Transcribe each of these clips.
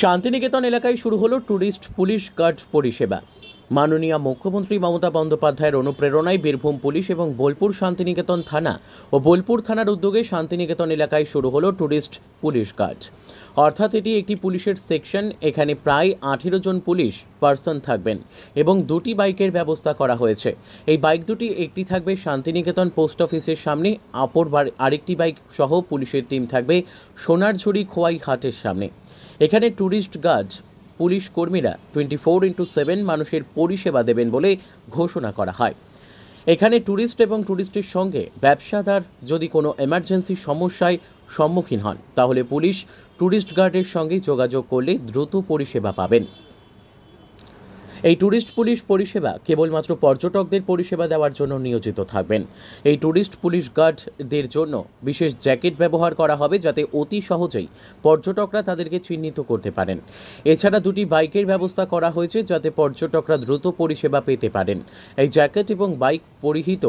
শান্তিনিকেতন এলাকায় শুরু হলো ট্যুরিস্ট পুলিশ গার্ড পরিষেবা। মাননীয় মুখ্যমন্ত্রী মমতা বন্দ্যোপাধ্যায়ের অনুপ্রেরণায় বীরভূম পুলিশ এবং বোলপুর শান্তিনিকেতন থানা ও বোলপুর থানার উদ্যোগে শান্তিনিকেতন এলাকায় শুরু হলো ট্যুরিস্ট পুলিশ গার্ড অর্থাৎ এটি একটি পুলিশের সেকশন, এখানে প্রায় আঠেরো জন পুলিশ পার্সন থাকবেন এবং দুটি বাইকের ব্যবস্থা করা হয়েছে। এই বাইক দুটি, একটি থাকবে শান্তিনিকেতন পোস্ট অফিসের সামনে, অপর আরেকটি বাইক সহ পুলিশের টিম থাকবে সোনারঝুড়ি খোয়াই হাটের সামনে। এখানে ট্যুরিস্ট গার্ড, পুলিশ কর্মীরা টোয়েন্টি ফোর ইন্টু সেভেন মানুষের পরিষেবা দেবেন বলে ঘোষণা করা হয়। এখানে ট্যুরিস্ট এবং ট্যুরিস্টের সঙ্গে ব্যবসাদার যদি কোনো এমার্জেন্সি সমস্যায় সম্মুখীন হন, তাহলে পুলিশ ট্যুরিস্ট গার্ডের সঙ্গে যোগাযোগ করলে দ্রুত পরিষেবা পাবেন। এই ট্যুরিস্ট পুলিশ পরিষেবা কেবলমাত্র পর্যটকদের পরিষেবা দেওয়ার জন্য নিয়োজিত থাকবেন। এই ট্যুরিস্ট পুলিশ গার্ডদের জন্য বিশেষ জ্যাকেট ব্যবহার করা হবে যাতে অতি সহজেই পর্যটকরা তাদেরকে চিহ্নিত করতে পারেন। এছাড়া দুটি বাইকের ব্যবস্থা করা হয়েছে যাতে পর্যটকরা দ্রুত পরিষেবা পেতে পারেন। এই জ্যাকেট এবং বাইক পরিহিত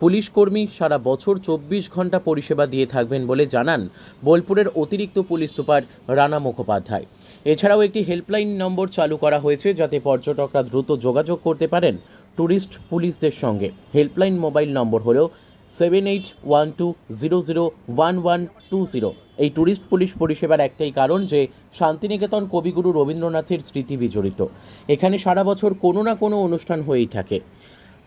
পুলিশ কর্মী সারা বছর চব্বিশ ঘণ্টা পরিষেবা দিয়ে থাকবেন বলে জানান বোলপুরের অতিরিক্ত পুলিশ সুপার রানা মুখোপাধ্যায়। এছাড়াও একটি হেল্পলাইন নম্বর চালু করা হয়েছে যাতে পর্যটকরা দ্রুত যোগাযোগ করতে পারেন ট্যুরিস্ট পুলিশদের সঙ্গে। হেল্পলাইন মোবাইল নম্বর হলো seven eight one two zero zero one one two zero এই ট্যুরিস্ট পুলিশ পরিষেবার একটাই কারণ যে শান্তিনিকেতন কবিগুরু রবীন্দ্রনাথের স্মৃতি বিজড়িত। এখানে সারা বছর কোনো না কোনো অনুষ্ঠান হয়েই থাকে।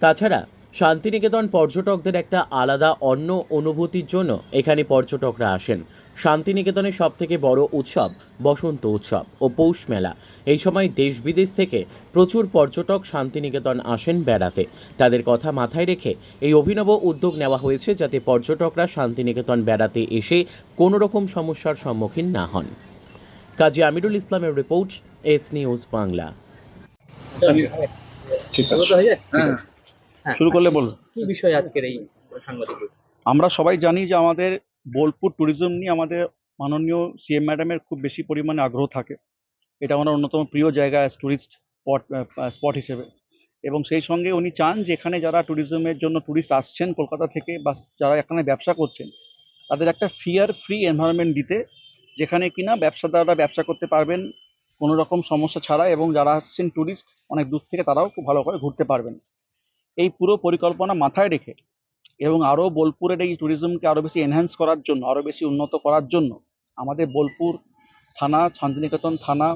তাছাড়া শান্তিনিকেতন পর্যটকদের একটা আলাদা অন্য অনুভূতির জন্য এখানে পর্যটকরা আসেন। শান্তিনিকেতনের সব থেকে বড় উৎসব বসন্ত উৎসব ও পৌষ মেলা। এই সময় দেশ বিদেশ থেকে প্রচুর পর্যটক শান্তিনিকেতন আসেন বেড়াতে। তাদের কথা মাথায় রেখে এই অভিনব উদ্যোগ নেওয়া হয়েছে যাতে পর্যটকরা শান্তিনিকেতন বেড়াতে এসে কোনো রকম সমস্যার সম্মুখীন না হন। কাজী আমিরুল ইসলামের রিপোর্ট এস নিউজ বাংলা। ঠিক আছে। হয়ে। শুরু করলে বলুন। কি বিষয় আজকের এই সাংবাদিক আমরা সবাই জানি যে আমাদের বোলপুর ট্যুরিজম নিয়ে আমাদের মাননীয় সিএম ম্যাডামের খুব বেশি পরিমাণে আগ্রহ থাকে। এটা আমার অন্যতম প্রিয় জায়গা ট্যুরিস্ট স্পট স্পট হিসেবে। এবং সেই সঙ্গে উনি চান যে এখানে যারা ট্যুরিজমের জন্য ট্যুরিস্ট আসছেন কলকাতা থেকে বা যারা এখানে ব্যবসা করছেন, তাদের একটা ফিয়ার ফ্রি এনভায়রনমেন্ট দিতে, যেখানে কিনা ব্যবসাদাররা ব্যবসা করতে পারবেন কোনো রকম সমস্যা ছাড়া এবং যারা আসছেন ট্যুরিস্ট অনেক দূর থেকে তারাও খুব ভালো করে ঘুরতে পারবেন। এই পুরো পরিকল্পনা মাথায় রেখে এবং আরও বোলপুরের এই ট্যুরিজমকে আরও বেশি এনহ্যান্স করার জন্য আরও বেশি উন্নত করার জন্য আমাদের বোলপুর থানা, শান্তিনিকেতন থানা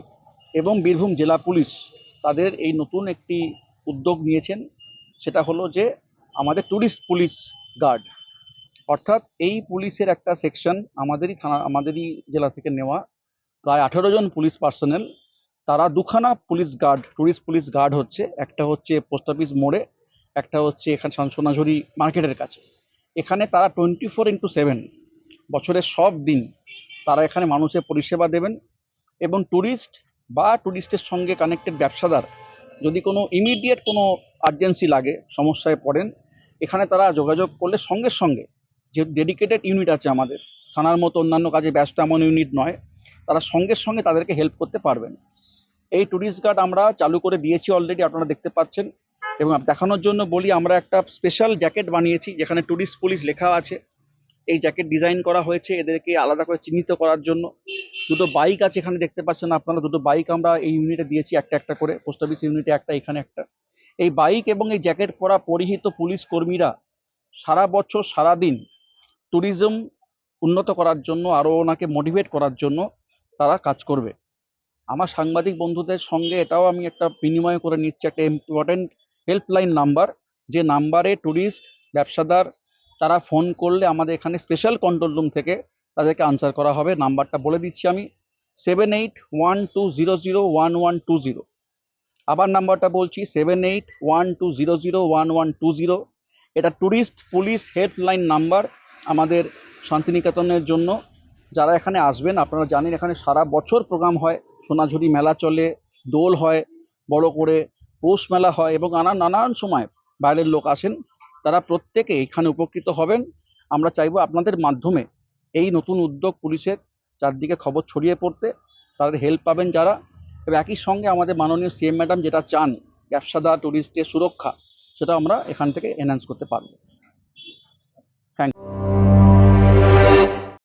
এবং বীরভূম জেলা পুলিশ তাদের এই নতুন একটি উদ্যোগ নিয়েছেন। সেটা হলো যে আমাদের ট্যুরিস্ট পুলিশ গার্ড অর্থাৎ এই পুলিশের একটা সেকশন আমাদেরই থানা, আমাদেরই জেলা থেকে নেওয়া। প্রায় আঠেরো জন পুলিশ পার্সোনেল তারা দুখানা police guard tourist police guard হচ্ছে। একটা হচ্ছে পোস্ট অফিস মোড়ে একটা হচ্ছে এখানে সোনাঝুরি মার্কেটের কাছে। এখানে তারা টোয়েন্টি ফোর ইন্টু সেভেন বছরের সব দিন তারা এখানে মানুষের পরিষেবা দেবেন এবং ট্যুরিস্ট বা ট্যুরিস্টের সঙ্গে কানেক্টেড ব্যবসাদার যদি কোনো ইমিডিয়েট কোনো আর্জেন্সি লাগে, সমস্যায় পড়েন, এখানে তারা যোগাযোগ করলে সঙ্গে সঙ্গে যে ডেডিকেটেড ইউনিট আছে আমাদের, থানার মতো অন্যান্য কাজে ব্যস্ত এমন ইউনিট নয়, তারা সঙ্গে সঙ্গে তাদেরকে হেল্প করতে পারবেন। এই ট্যুরিস্ট গার্ড আমরা চালু করে দিয়েছি অলরেডি আপনারা দেখতে পাচ্ছেন। এবং দেখানোর জন্য বলি, আমরা একটা স্পেশাল জ্যাকেট বানিয়েছি, যেখানে ট্যুরিস্ট পুলিশ লেখা আছে। এই জ্যাকেট ডিজাইন করা হয়েছে, এদেরকে আলাদা করে চিহ্নিত করার জন্য। দুটো বাইক আছে এখানে দেখতে পাচ্ছেন আপনারা, দুটো বাইক আমরা এই ইউনিটে দিয়েছি, একটা একটা করে। পোস্ট অফিস ইউনিটে একটা, এখানে একটা। এই বাইক এবং এই জ্যাকেট পরা পরিহিত পুলিশ কর্মীরা সারা বছর, সারা দিন ট্যুরিজম উন্নত করার জন্য আরও ওনাকে মোটিভেট করার জন্য তারা কাজ করবে। আমার সাংবাদিক বন্ধুদের সঙ্গে এটাও আমি একটা বিনিময় করে নিচ্ছি, একটা ইম্পর্টেন্ট হেল্পলাইন নাম্বার যে নাম্বারে ট্যুরিস্ট ব্যবসাদার, তারা ফোন করলে আমাদের এখানে স্পেশাল কন্ট্রোল রুম থেকে তাদেরকে আনসার করা হবে। নাম্বারটা বলে দিচ্ছি আমি। Seven eight one two zero zero one one two zero আবার নাম্বারটা বলছি seven eight one two zero zero one one two zero এটা ট্যুরিস্ট পুলিশ হেল্পলাইন নাম্বার আমাদের শান্তিনিকেতনের জন্য। যারা এখানে আসবেন, আপনারা জানেন এখানে সারা বছর প্রোগ্রাম হয়। সোনাঝুরি মেলা চলে, দোল হয়, বড় করে পৌষ মেলা হয় এবং নানান নানান সময় বাইরের লোক আসেন, তারা প্রত্যেকে এখানে উপকৃত হবেন। আমরা চাইব আপনাদের মাধ্যমে এই নতুন উদ্যোগ পুলিশের চারদিকে খবর ছড়িয়ে পড়তে। তাদের হেল্প পাবেন যারা। এবং একই সঙ্গে আমাদের মাননীয় সিএম ম্যাডাম যেটা চান, ব্যবসাদার ট্যুরিস্টের সুরক্ষা, সেটা আমরা এখান থেকে এনহ্যান্স করতে পারব। থ্যাংক